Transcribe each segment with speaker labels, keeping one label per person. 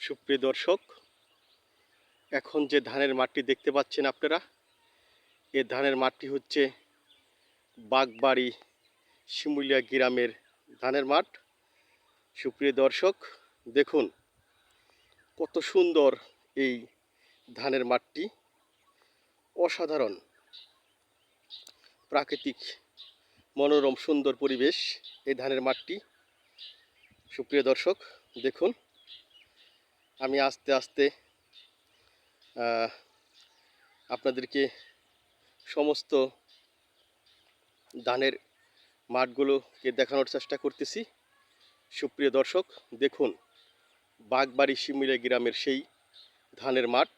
Speaker 1: সুপ্রিয় দর্শক, এখন যে ধানের মাঠটি দেখতে পাচ্ছেন আপনারা, এ ধানের মাঠটি হচ্ছে বাগবাড়ি শিমুলিয়া গ্রামের ধানের মাঠ। সুপ্রিয় দর্শক, দেখুন কত সুন্দর এই ধানের মাঠটি। অসাধারণ, প্রাকৃতিক, মনোরম, সুন্দর পরিবেশ এই ধানের মাঠটি। সুপ্রিয় দর্শক, দেখুন আমি আস্তে আস্তে আপনাদেরকে সমস্ত ধানের মাঠগুলোকে দেখানোর চেষ্টা করতেছি। সুপ্রিয় দর্শক, দেখুন, বাগবাড়ি শিমুলিয়া গ্রামের সেই ধানের মাঠ।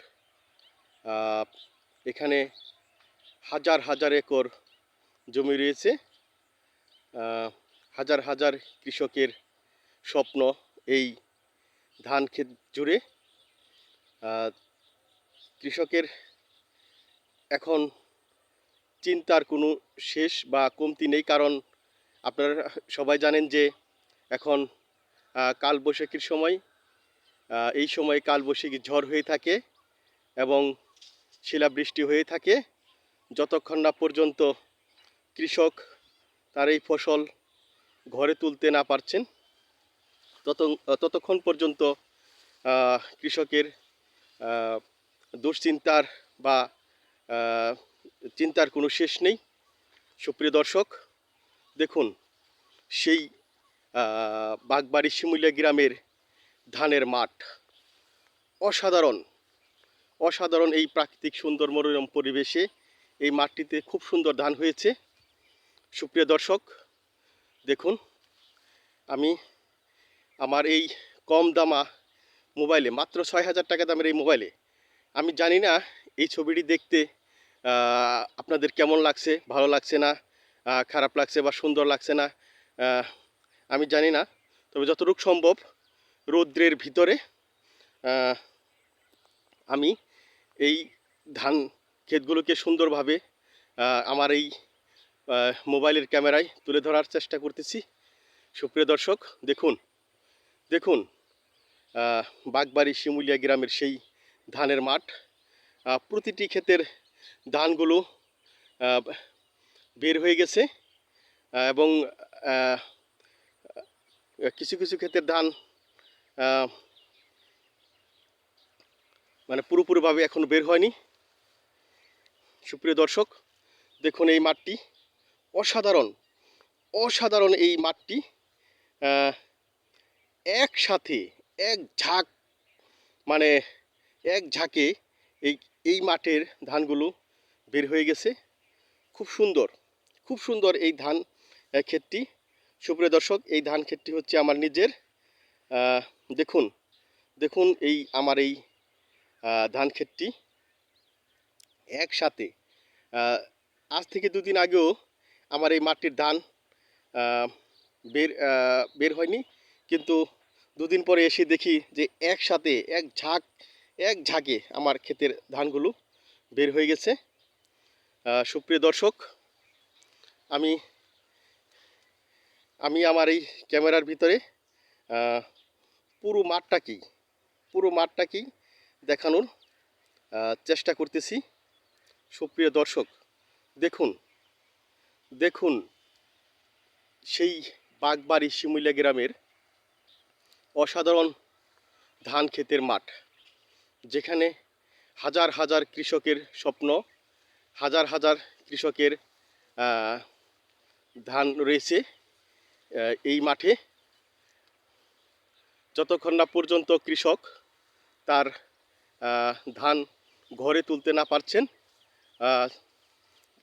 Speaker 1: এখানে হাজার হাজার একর জমি রয়েছে। হাজার হাজার কৃষকের স্বপ্ন এই ধান ক্ষেত জুড়ে কৃষকের এখন চিন্তার কোনো শেষ বা কমতি নেই। কারণ আপনারা সবাই জানেন যে এখন কালবৈশাখীর সময় এই সময় কালবৈশাখী ঝড় হয়ে থাকে এবং শিলাবৃষ্টি হয়ে থাকে। যতক্ষণ না পর্যন্ত কৃষক তার এই ফসল ঘরে তুলতে না পারছেন তত ততক্ষণ পর্যন্ত কৃষকের দুশ্চিন্তার বা চিন্তার কোনো শেষ নেই। সুপ্রিয় দর্শক, দেখুন, সেই বাগবাড়ি শিমুলিয়া গ্রামের ধানের মাঠ। অসাধারণ অসাধারণ এই প্রাকৃতিক সুন্দর মনোরম পরিবেশে এই মাঠটিতে খুব সুন্দর ধান হয়েছে। সুপ্রিয় দর্শক, দেখুন, আমি আমার এই কম দামা মোবাইলে, মাত্র ছয় হাজার টাকা দামের এই মোবাইলে। আমি জানি না এই ছবিটি দেখতে আপনাদের কেমন লাগছে, ভালো লাগছে না খারাপ লাগছে বা সুন্দর লাগছে না আমি জানি না। তবে যতটুকু সম্ভব রৌদ্রের ভিতরে আমি এই ধান ক্ষেতগুলোকে সুন্দরভাবে আমার এই মোবাইলের ক্যামেরায় তুলে ধরার চেষ্টা করতেছি। সুপ্রিয় দর্শক, দেখুন দেখুন বাগবাড়ি শিমুলিয়া গ্রামের সেই ধানের মাঠ প্রতিটি ক্ষেতের ধানগুলো বের হয়ে গেছে এবং কিছু কিছু ক্ষেতের ধান মানে পুরোপুরিভাবে এখনও বের হয়নি। সুপ্রিয় দর্শক, দেখুন এই মাঠটি অসাধারণ অসাধারণ এই মাঠটি একসাথে, এক ঝাঁক মানে এক ঝাঁকে এই এই মাঠের ধানগুলো বের হয়ে গেছে। খুব সুন্দর খুব সুন্দর এই ধান ক্ষেতটি। সুপ্রিয় দর্শক, এই ধান ক্ষেতটি হচ্ছে আমার নিজের। দেখুন দেখুন এই আমার এই ধান ক্ষেতটি একসাথে। আজ থেকে দুদিন আগেও আমার এই মাঠটির ধান বের বের হয়নি। কিন্তু দুদিন পরে এসে দেখি যে একসাথে এক ঝাঁক, এক ঝাঁকে আমার ক্ষেতের ধানগুলো বের হয়ে গেছে। সুপ্রিয় দর্শক, আমি আমি আমার এই ক্যামেরার ভিতরে পুরো মাঠটাকেই পুরো মাঠটাকেই দেখানোর চেষ্টা করতেছি। সুপ্রিয় দর্শক, দেখুন দেখুন, সেই বাগবাড়ি শিমুলিয়া গ্রামের অসাধারণ ধান ক্ষেতের মাঠ, যেখানে হাজার হাজার কৃষকের স্বপ্ন, হাজার হাজার কৃষকের ধান রয়েছে এই মাঠে। যতক্ষণ না পর্যন্ত কৃষক তার ধান ঘরে তুলতে না পারছেন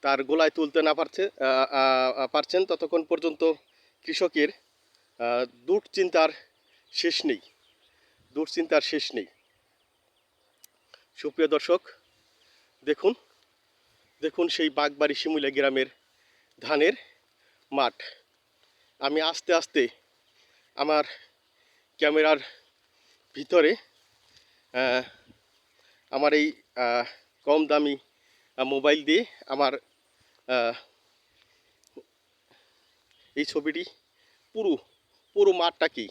Speaker 1: তার গোলায় তুলতে না পারছে পারছেন, ততক্ষণ পর্যন্ত কৃষকের দুশ্চিন্তার শেষ নেই, দুশ্চিন্তার শেষ নেই। সুপ্রিয় দর্শক, দেখুন দেখুন সেই বাগবাড়ি শিমুলিয়া গ্রামের ধানের মাঠ। আমি আস্তে আস্তে আমার ক্যামেরার ভিতরে আমার এই কম দামি মোবাইল দিয়ে আমার এই ছবিটি পুরো পুরো মাঠটাকেই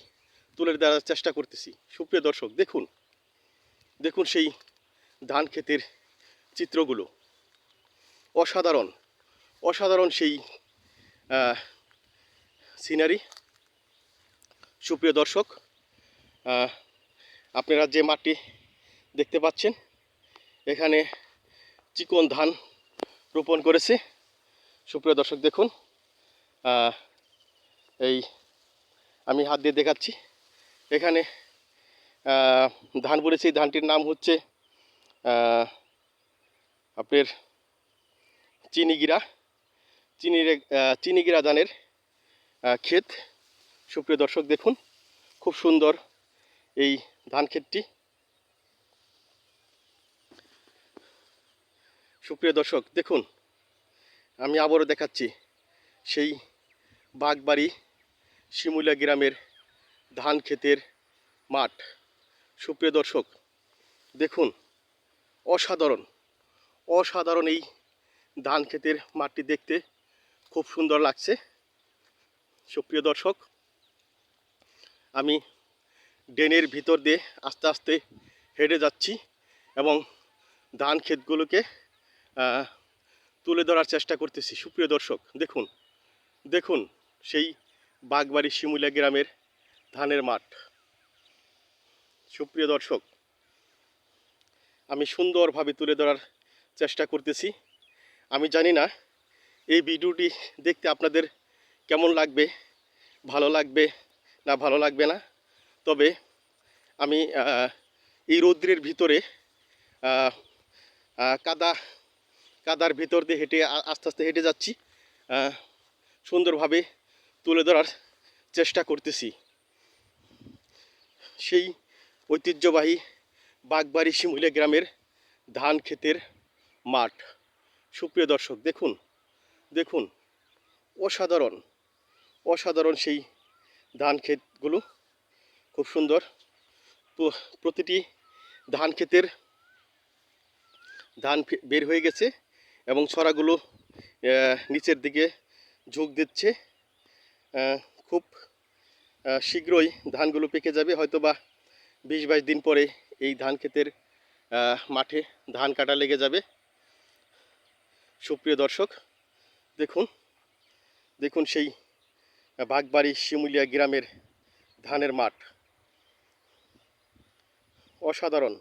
Speaker 1: তুলে দেওয়ার চেষ্টা করতেছি। সুপ্রিয় দর্শক, দেখুন দেখুন সেই ধান ক্ষেতের চিত্রগুলো। অসাধারণ অসাধারণ সেই সিনারি সুপ্রিয় দর্শক আপনারা যে মাটি দেখতে পাচ্ছেন, এখানে চিকন ধান রোপণ করেছে। সুপ্রিয় দর্শক, দেখুন এই আমি হাত দিয়ে দেখাচ্ছি। এখানে ধান বলেছি ধানটির নাম হচ্ছে আপনার চিনিগিরা। চিনির চিনিগিরা ধানের ক্ষেত। সুপ্রিয় দর্শক, দেখুন, খুব সুন্দর এই ধান ক্ষেতটি। সুপ্রিয় দর্শক, দেখুন, আমি আবারও দেখাচ্ছি, সেই বাগবাড়ি শিমুলা গ্রামের ধান ক্ষেতের মাঠ। সুপ্রিয় দর্শক, দেখুন, অসাধারণ অসাধারণ এই ধান ক্ষেতের মাঠটি দেখতে খুব সুন্দর লাগছে। সুপ্রিয় দর্শক, আমি ড্রেনের ভিতর দিয়ে আস্তে আস্তে হেঁটে যাচ্ছি এবং ধান ক্ষেতগুলোকে তুলে ধরার চেষ্টা করতেছি। সুপ্রিয় দর্শক, দেখুন দেখুন সেই বাগবাড়ি শিমুলিয়া গ্রামের ধানের মাঠ। সুপ্রিয় দর্শক, আমি সুন্দরভাবে তুলে ধরার চেষ্টা করতেছি। আমি জানি না এই ভিডিওটি দেখতে আপনাদের কেমন লাগবে, ভালো লাগবে না ভালো লাগবে না। তবে আমি এই রৌদ্রের ভিতরে কাদা, কাদার ভিতর দিয়ে হেঁটে আস্তে আস্তে হেঁটে যাচ্ছি। সুন্দরভাবে তুলে ধরার চেষ্টা করতেছি। সেই ঐতিহ্যবাহী বাগবাড়ি শিমুলিয়া গ্রামের ধান ক্ষেতের মাঠ। সুপ্রিয় দর্শক, দেখুন দেখুন, অসাধারণ অসাধারণ সেই ধান ক্ষেতগুলো। খুব সুন্দর। প্র- প্রতিটি ধান ক্ষেতের ধান বের হয়ে গেছে এবং ছড়াগুলো নিচের দিকে ঝুঁক দিচ্ছে। খুব শীঘ্রই ধানগুলো পেকে যাবে। হয়তো বা বিশ বাইশ দিন পরে এই ধান ক্ষেতের মাঠে ধান কাটা লেগে যাবে। সুপ্রিয় দর্শক, দেখুন দেখুন সেই বাগবাড়ি শিমুলিয়া গ্রামের ধানের মাঠ। অসাধারণ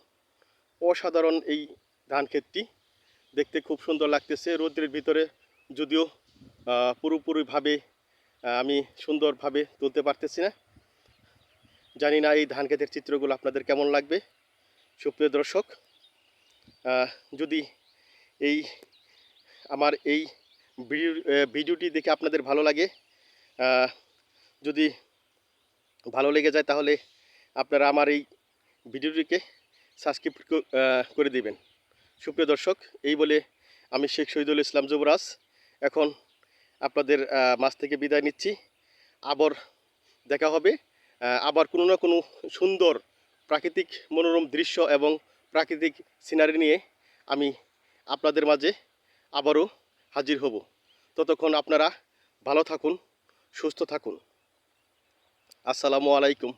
Speaker 1: অসাধারণ এই ধান ক্ষেতটি। দেখতে খুব সুন্দর লাগতেছে। রৌদ্রের ভিতরে যদিও পুরোপুরিভাবে আমি সুন্দরভাবে তুলতে পারতেছি না। জানি না এই ধান ক্ষেতের চিত্রগুলো আপনাদের কেমন লাগবে। সুপ্রিয় দর্শক যদি এই আমার এই ভিডিওটি দেখে আপনাদের ভালো লাগে যদি ভালো লেগে যায় তাহলে আপনারা আমার এই ভিডিওটিকে সাবস্ক্রাইব করে দিবেন। সুপ্রিয় দর্শক, এই বলে আমি শেখ শহীদুল ইসলাম যুবরাজ। এখন আপনাদের মাছ থেকে বিদায় নিচ্ছি। আবার দেখা হবে। আবার কোনো না কোনো সুন্দর প্রাকৃতিক মনোরম দৃশ্য এবং প্রাকৃতিক সিনারি নিয়ে আমি আপনাদের মাঝে আবারও হাজির হব। ততক্ষণ আপনারা ভালো থাকুন, সুস্থ থাকুন। আসসালামু আলাইকুম।